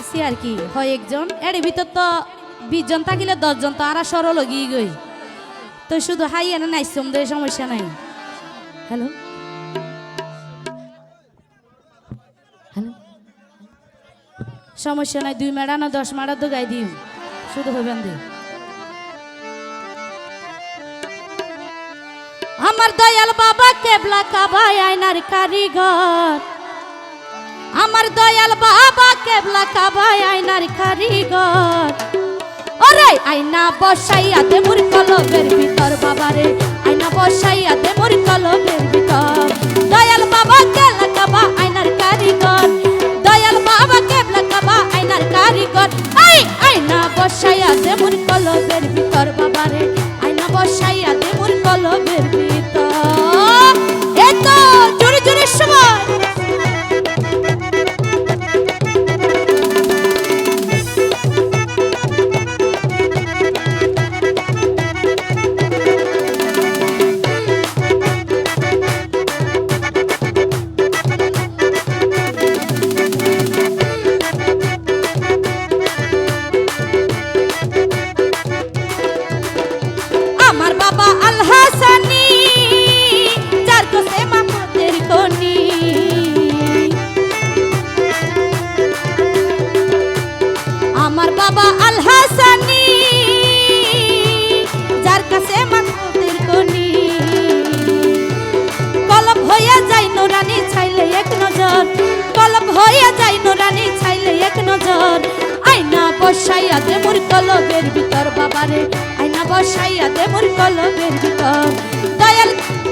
আছি আর কি। হয় একজন এর ভিতর তো বিশ জন থাকিলে দশজন তো আর সরল গিয়ে গই তো শুধু হাই এনে নাইসম দে সমস্যা নাই। হ্যালো হ্যালো সমস্যা নাই দুই মেড়া না দশ মেড়া তো গাই দিম। শুধু হইবেন দি। আমার দয়াল বাবা কেবলা কাবাই আয়নার কারিগর। আমার দয়াল বাবা কেবলা কাবাই আয়নার কারিগর। ওরে আয়না বসাইয়াতে মোর কলবের ভিতর বাবারে। আয়না বসাইয়াতে মোর কলবের ভিতর। দয়াল বাবা কেবলা কাবা আয়নার কারিগর। দয়াল বাবা কেবলা কাবা আয়নার কারিগর। আই আয়না বসাইয়াতে মোর কলবের ভিতর বাবারে। আয়না বসাইয়াতে বাবা আল হাসানি যার কাছে মামুদের কোনি। কলম হইয়া যাই নুরানি ছাইলে এক নজর। কলম হইয়া যাই নুরানি ছাইলে এক নজর। আয়না বসাইয়া দে মোর কলবের ভিতর, বাবারে। আয়না বসাইয়া দে মোর কলবের ভিতর। দয়াল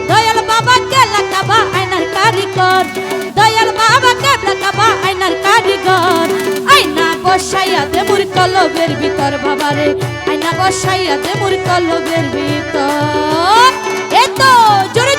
দয়াল বাবা কেলা কাবা আয়নার কারিগর আয়না মুর কলবের ভিতর বাবারে। আয়না বসাইয়াতে মোর কলবের ভিতর। এত জোরে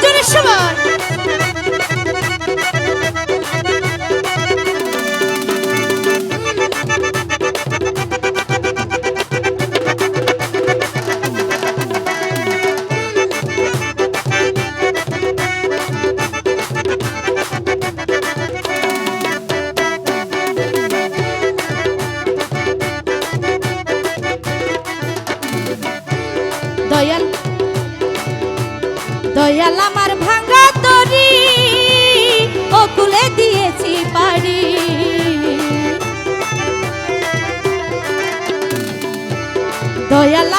দয়াল আমার ভাঙা তরি ও কুলে দিয়েছি পারি দয়াল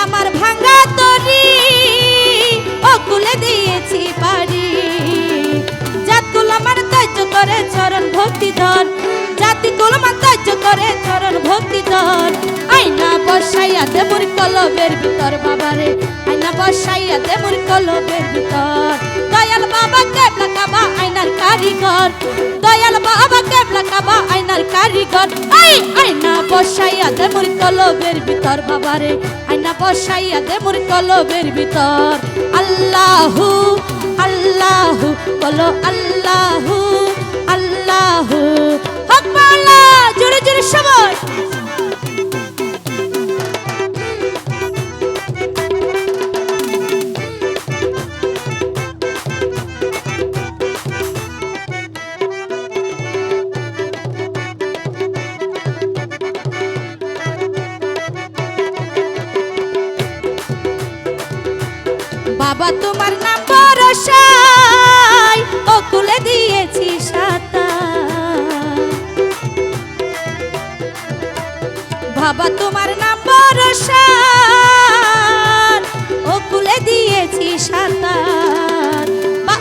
ভক্তি ধর আইনা বসাইয়া দে মোর কলবের ভিতর বাবারে। আইনা বসাইয়া দে মোর কলবের ভিতর। দয়াল বাবা কেবলা কাবা আইনার কারিগর। দয়াল বাবা কেবলা কাবা আইনার কারিগর। আই আইনা বসাইয়া দে মোর কলবের ভিতর বাবারে। আইনা বসাইয়া দে মোর কলবের ভিতর। আল্লাহু আল্লাহু, বলো আল্লাহু। বাবা তোমার নাম বরসাই। ও কুলে দিয়েছি সাতা বাবা তোমার নাম বরসার ও কুলে দিয়েছি সাঁতার। বা-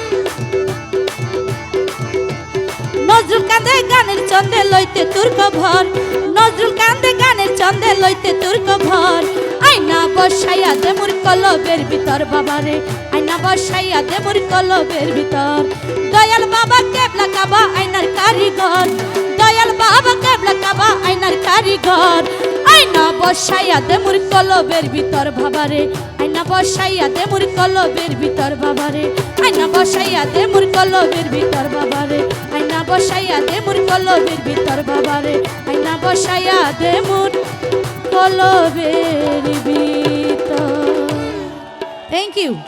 নজরুল কান্দে গানের চন্দে লইতে তোর ভর। নজরুল কান্দে গানের চন্দে লইতে তোর ভর। আইনা বসাইয়া কলবের ভিতর বাবারে আইনা বসাইয়া দে মোর কলবের ভিতর। দয়াল বাবা কেবলা কাবা আইনার কারিগর। দয়াল বাবা কেবলা কাবা আইনার কারিগর। আইনা বসাইয়া দে মোর কলবের ভিতর বাবারে আইনা বসাইয়া দে মোর কলবের ভিতর বাবারে। আইনা বসাইয়া দে মোর কলবের ভিতর বাবারে আইনা বসাইয়া দে মোর কলবের ভিতর বাবারে। আইনা বসাইয়া দে মোর কলবের ভিতর Thank you.